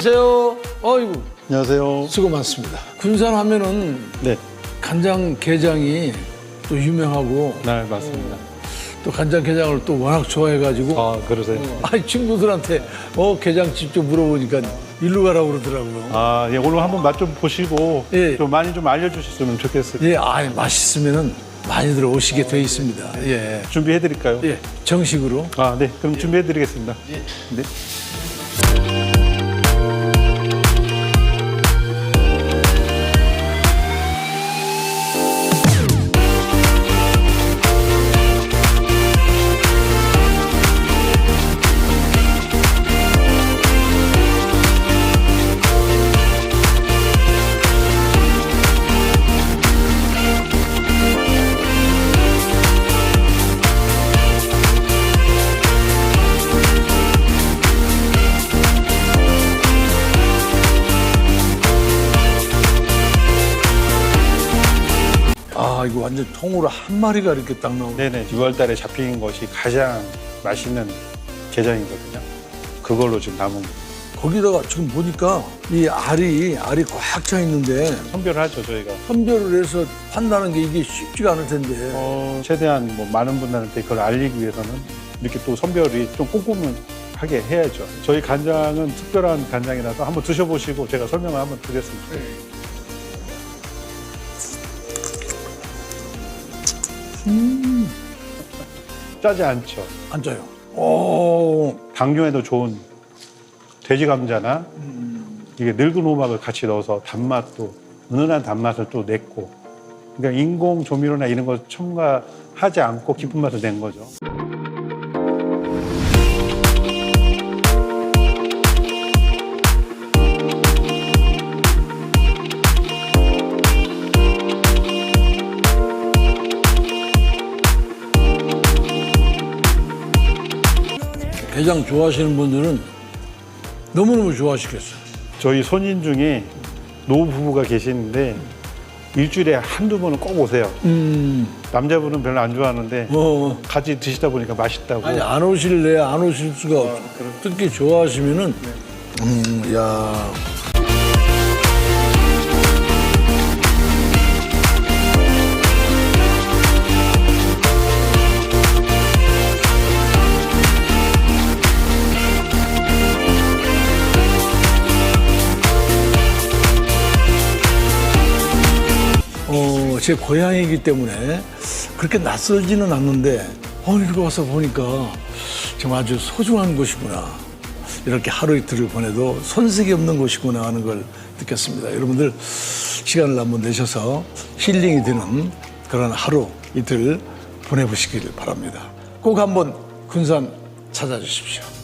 안녕하세요. 어이구 안녕하세요. 수고 많습니다. 군산 하면은 네, 간장 게장이 또 유명하고 네 맞습니다. 또 간장 게장을 또 워낙 좋아해가지고 아 그러세요? 아니 친구들한테 어 게장집 좀 물어보니까 일로 가라고 그러더라고요. 아, 예, 오늘 한번 맛 좀 보시고 예. 좀 많이 좀 알려주셨으면 좋겠어요. 예, 아 맛있으면은 많이들 오시게 돼 있습니다. 예, 준비해드릴까요? 예, 정식으로. 아, 네, 그럼 준비해드리겠습니다. 네. 이거 완전 통으로 한 마리가 이렇게 딱 나오네. 네네, 6월달에 잡힌 것이 가장 맛있는 게장이거든요. 그걸로 지금 남은 거. 거기다가 지금 보니까 이 알이 알이 꽉 차 있는데 선별을 하죠, 저희가. 선별을 해서 판다는 게 이게 쉽지가 않을 텐데. 어, 최대한 뭐 많은 분들한테 그걸 알리기 위해서는 이렇게 또 선별이 좀 꼼꼼하게 해야죠. 저희 간장은 특별한 간장이라서 한번 드셔보시고 제가 설명을 한번 드렸습니다. 짜지 않죠. 앉아요. 오, 당뇨에도 좋은 돼지 감자나 이게 늙은 호박을 같이 넣어서 단맛도 은은한 단맛을 또 냈고 그러니까 인공 조미료나 이런 걸 첨가하지 않고 깊은 맛을 낸 거죠. 게장 좋아하시는 분들은 너무너무 좋아하시겠어요. 저희 손님 중에 노부 부부가 계시는데 일주일에 한두 번은 꼭 오세요. 음, 남자분은 별로 안 좋아하는데 어, 같이 드시다 보니까 맛있다고. 아니 안 오실래 안 오실 수가 없어. 특히 좋아하시면은, 음, 야, 어, 제 고향이기 때문에 그렇게 낯설지는 않는데, 어, 이렇게 와서 보니까 정말 아주 소중한 곳이구나. 이렇게 하루 이틀을 보내도 손색이 없는 곳이구나 하는 걸 느꼈습니다. 여러분들 시간을 한번 내셔서 힐링이 되는 그런 하루 이틀 보내보시길 바랍니다. 꼭 한번 군산 찾아주십시오.